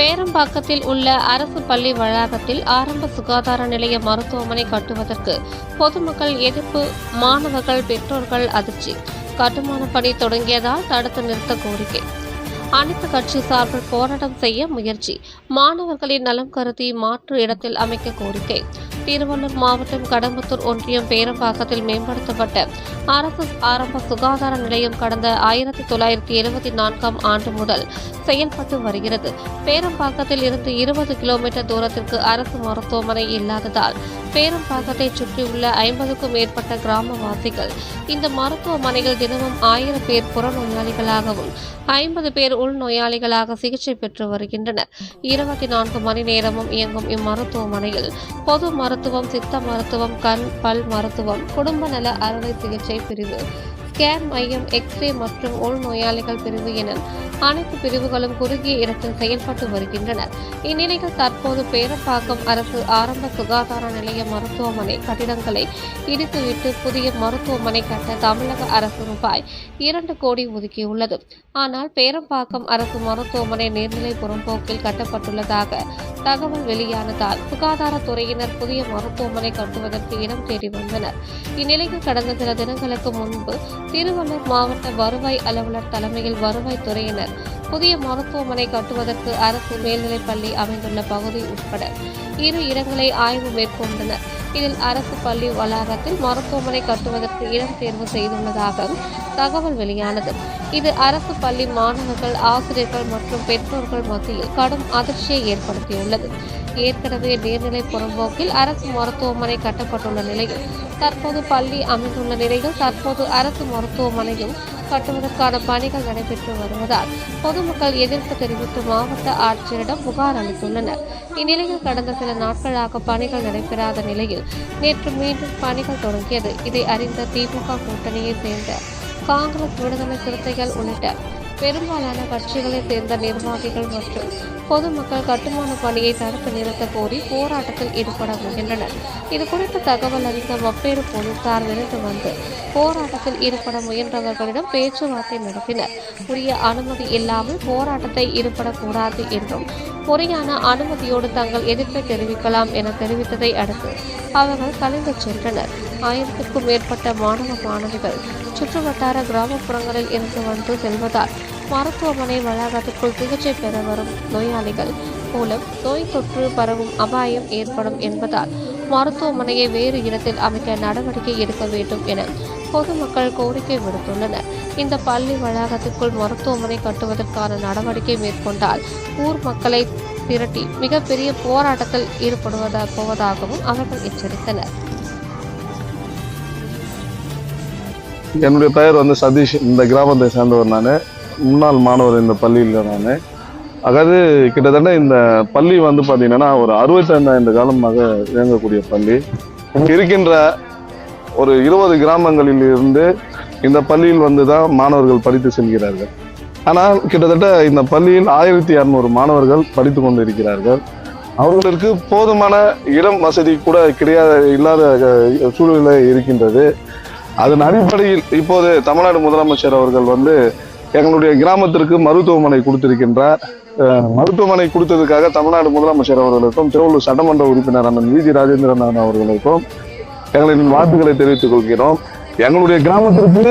பேரம்பாக்கத்தில் உள்ள அரசு பள்ளி வளாகத்தில் ஆரம்ப சுகாதார நிலைய மருத்துவமனை கட்டுவதற்கு பொதுமக்கள் எதிர்ப்பு மாணவர்கள் பெற்றோர்கள் அதிர்ச்சி. கட்டுமான பணி தொடங்கியதால் தடுத்து நிறுத்த கோரிக்கை. அனைத்து கட்சி சார்பில் போராட்டம் செய்ய முயற்சி. மாணவர்களின் நலம் கருதி மாற்று இடத்தில் அமைக்க கோரிக்கை. திருவள்ளூர் மாவட்டம் கடம்பத்தூர் ஒன்றியம் பேரம்பாக்கத்தில் மேம்படுத்தப்பட்ட அரசு ஆரம்ப சுகாதார நிலையம் கடந்த ஆயிரத்தி தொள்ளாயிரத்தி எழுபத்தி நான்காம் ஆண்டு முதல் செயல்பட்டு வருகிறது. பேரம்பாக்கத்தில் இருந்து இருபது கிலோமீட்டர் தூரத்திற்கு அரசு மருத்துவமனை இல்லாததால் பேரம்பாக்கத்தை சுற்றியுள்ள ஐம்பதுக்கும் மேற்பட்ட கிராமவாசிகள் இந்த மருத்துவமனையில் தினமும் ஆயிரம் பேர் புறநோயாளிகளாகவும் ஐம்பது பேர் உள்நோயாளிகளாக சிகிச்சை பெற்று வருகின்றனர். இருபத்தி நான்கு மணி நேரமும் இயங்கும் இம்மருத்துவமனையில் பொது மருத்துவம் சித்த மருத்துவம் கண் பல் மருத்துவம் குடும்ப நல அறுவை சிகிச்சை பிரிவு. கேர் மையம் எக்ஸ்ரே மற்றும் உள்நோயாளிகள் பிரிவு என அனைத்து பிரிவுகளும் குறுகிய இடத்தில் செயல்பட்டு வருகின்றனர் இந்நிலையில் தற்போது பேரப்பாக்கம் அரசு ஆரம்ப சுகாதார நிலைய மருத்துவமனை கட்டிடங்களை இடித்துவிட்டு புதிய மருத்துவமனை கட்ட தமிழக அரசு ரூபாய் இரண்டு கோடி ஒதுக்கியுள்ளது. ஆனால் பேரம்பாக்கம் அரசு மருத்துவமனை நீர்நிலை புறம்போக்கில் கட்டப்பட்டுள்ளதாக தகவல் வெளியானதால் சுகாதாரத்துறையினர் புதிய மருத்துவமனை கட்டுவதற்கு இடம் தேடி வந்தனர். இந்நிலையில் கடந்த சில தினங்களுக்கு முன்பு திருவள்ளூர் மாவட்ட வருவாய் அலுவலர் தலைமையில் வருவாய் துறையினர் புதிய மருத்துவமனை கட்டுவதற்கு அரசு மேல்நிலைப் பள்ளி அமைந்துள்ள பகுதி உட்பட இரு இடங்களை ஆய்வு மேற்கொண்டனர். இதில் அரசு பள்ளி வளாகத்தில் மருத்துவமனை கட்டுவதற்கு இடம் தேர்வு செய்துள்ளதாக தகவல் வெளியானது. இது அரசு பள்ளி மாணவர்கள் ஆசிரியர்கள் மற்றும் பெற்றோர்கள் மத்தியில் கடும் அதிர்ச்சியை ஏற்படுத்தியுள்ளது. ஏற்கனவே நீர்நிலை புறம்போக்கில் அரசு மருத்துவமனை கட்டப்பட்டுள்ள நிலையில் தற்போது பள்ளி அமைந்துள்ள நிலையில் தற்போது அரசு மருத்துவமனையும் கட்டுவதற்கான பணிகள் நடைபெற்று வருவதால் பொதுமக்கள் எதிர்ப்பு தெரிவித்து மாவட்ட ஆட்சியரிடம் புகார் அளித்துள்ளனர். இந்நிலையில் கடந்த சில நாட்களாக பணிகள் நடைபெறாத நிலையில் நேற்று மீண்டும் பணிகள் தொடங்கியது. இதை அறிந்த திமுக கூட்டணியை சேர்ந்த காங்கிரஸ் விடுதலை சிறுத்தைகள் உள்ளிட்ட பெரும்பாலான கட்சிகளைச் சேர்ந்த நிர்வாகிகள் மற்றும் பொதுமக்கள் கட்டுமான பணியை தடுத்து நிறுத்த கோரி போராட்டத்தில் ஈடுபட முயன்றனர் இது குறித்த தகவல் அறிந்த வப்பேறு போலீசார் விரைந்து வந்து போராட்டத்தில் ஈடுபட முயன்றவர்களிடம் பேச்சுவார்த்தை நடத்தினர். உரிய அனுமதி இல்லாமல் போராட்டத்தை ஈடுபடக்கூடாது என்றும் முறையான அனுமதியோடு தங்கள் எதிர்ப்பை தெரிவிக்கலாம் என தெரிவித்ததை அடுத்து அவர்கள் கலைந்து சென்றனர். ஆயிரத்திற்கும் மேற்பட்ட மாணவ மாணவிகள் சுற்றுவட்டார கிராமப்புறங்களில் இருந்து வந்து செல்வதால் மருத்துவமனை வளாகத்திற்குள் சிகிச்சை பெற வரும் நோயாளிகள் மூலம் நோய் தொற்று பரவும் அபாயம் ஏற்படும் என்பதால் மருத்துவமனையை வேறு இடத்தில் அமைக்க நடவடிக்கை எடுக்க வேண்டும் என பொதுமக்கள் கோரிக்கை விடுத்துள்ளனர். இந்த பள்ளி வளாகத்திற்குள் மருத்துவமனை கட்டுவதற்கான நடவடிக்கை மேற்கொண்டால் ஊர் மக்களை திரட்டி மிகப்பெரிய போராட்டத்தில் ஈடுபடுவதா போவதாகவும் அவர்கள் எச்சரித்தனர். என்னுடைய பெயர் வந்து சதீஷ். இந்த கிராமத்தை சேர்ந்தவர் நான். முன்னாள் மாணவர் இந்த பள்ளியில் நான். அதாவது கிட்டத்தட்ட இந்த பள்ளி வந்து பார்த்தீங்கன்னா ஒரு அறுபத்தைந்தாயிரம் காலமாக இயங்கக்கூடிய பள்ளி. இருக்கின்ற ஒரு இருபது கிராமங்களில் இருந்து இந்த பள்ளியில் வந்து தான் மாணவர்கள் படித்து செல்கிறார்கள். ஆனால் கிட்டத்தட்ட இந்த பள்ளியில் ஆயிரத்தி இரநூறு மாணவர்கள் படித்து கொண்டு இருக்கிறார்கள் அவர்களுக்கு போதுமான இடம் வசதி கூட கிடையாத இல்லாத சூழ்நிலை இருக்கின்றது. அதன் அடிப்படையில் இப்போது தமிழ்நாடு முதலமைச்சர் அவர்கள் வந்து எங்களுடைய கிராமத்திற்கு மருத்துவமனை கொடுத்திருக்கின்றார். மருத்துவமனை கொடுத்ததுக்காக தமிழ்நாடு முதலமைச்சர் அவர்களுக்கும் திருவள்ளூர் சட்டமன்ற உறுப்பினர் அண்ணன் விஜி ராஜேந்திரன் அண்ணன் அவர்களுக்கும் எங்களின் வாழ்த்துக்களை தெரிவித்துக் கொள்கிறோம். எங்களுடைய கிராமத்திற்கு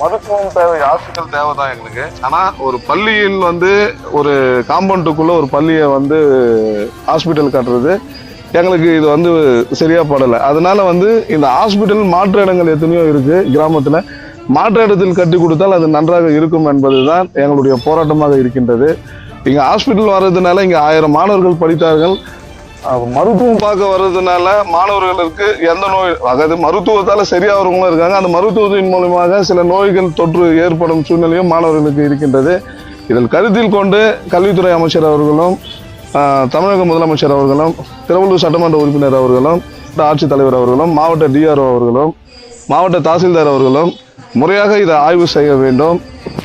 மருத்துவம் தேவை ஹாஸ்பிட்டல் தேவை தான் எங்களுக்கு. ஆனால் ஒரு பள்ளியில் வந்து ஒரு காம்பவுண்டுக்குள்ள ஒரு பள்ளியை வந்து ஹாஸ்பிட்டல் கட்டுறது எங்களுக்கு இது வந்து சரியா படலை. அதனால வந்து இந்த ஹாஸ்பிட்டல் மாற்று இடங்கள் எத்தனையோ இருக்கு கிராமத்துல. மாற்று இடத்தில் கட்டி கொடுத்தால் அது நன்றாக இருக்கும் என்பதுதான் எங்களுடைய போராட்டமாக இருக்கின்றது. இங்கே ஹாஸ்பிட்டல் வர்றதுனால இங்கே ஆயிரம் மாணவர்கள் படித்தார்கள். மருத்துவம் பார்க்க வர்றதுனால மாணவர்களுக்கு எந்த நோய் அதாவது மருத்துவத்தால் சரியாகிறவங்களும் இருக்காங்க. அந்த மருத்துவத்தின் மூலமாக சில நோய்கள் தொற்று ஏற்படும் சூழ்நிலையும் மாணவர்களுக்கு இருக்கின்றது. இதில் கருத்தில் கொண்டு கல்வித்துறை அமைச்சர் அவர்களும் தமிழக முதலமைச்சர் அவர்களும் திருவள்ளூர் சட்டமன்ற உறுப்பினர் அவர்களும் ஆட்சித்தலைவர் அவர்களும் மாவட்ட டிஆர்ஓ அவர்களும் மாவட்ட தாசில்தார் அவர்களும் முறையாக இதை ஆய்வு செய்ய வேண்டும்.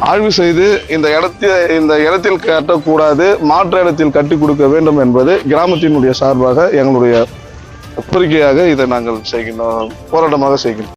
ஆய்வு செய்து இந்த இடத்தில் இந்த இடத்தில் கட்டக்கூடாது மாற்று இடத்தில் கட்டி கொடுக்க வேண்டும் என்பது கிராமத்தினுடைய சார்பாக எங்களுடைய கோரிக்கையாக இதை நாங்கள் செய்கின்றோம் போராட்டமாக செய்கின்றோம்.